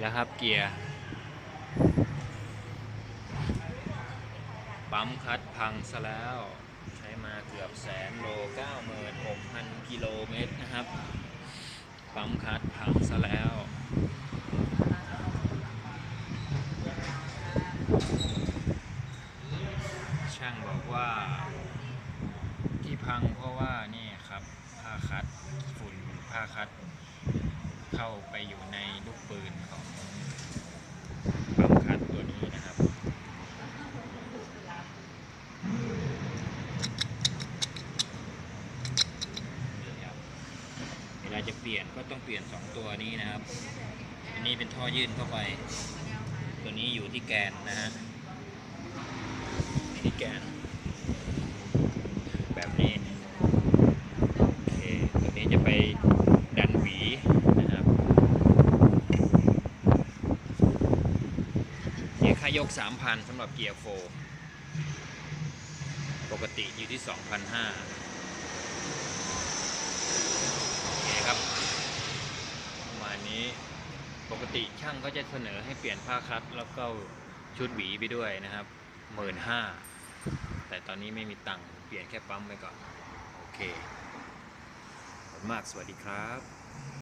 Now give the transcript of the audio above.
แล้วครับเกียร์ ปั๊มคัดพังซะแล้ว ใช้มาเกือบแสนโล96,000 กิโลเมตรนะครับ ปั๊มคัดพังซะแล้วช่างบอกว่าที่พังเพราะว่านี่ครับผ้าคัดฝุ่นผ้าคัดเข้าไปอยู่ในลูกปืนของปั๊มคัดตัวนี้นะครับ นี่ครับ เวลาจะเปลี่ยนก็ต้องเปลี่ยน 2 ตัวนี้นะครับ อันนี้เป็นท่อยื่นเข้าไป ตัวนี้อยู่ที่แกนนะฮะที่แกน แบบนี้โอเคตัวนี้จะไปดันหวีนะครับเกียค่ายก 3,000สำหรับเกียร์โฟร์ปกติอยู่ที่ 2,500 โอเคครับ ประมาณนี้ ปกติช่างก็จะเสนอให้เปลี่ยนผ้าคลัตช์แล้วก็ชุดหวีไปด้วยนะครับหมื่นห้าแต่ตอนนี้ไม่มีตังค์เปลี่ยนแค่ปั๊มไปก่อน โอเคขอบคุณมากสวัสดีครับ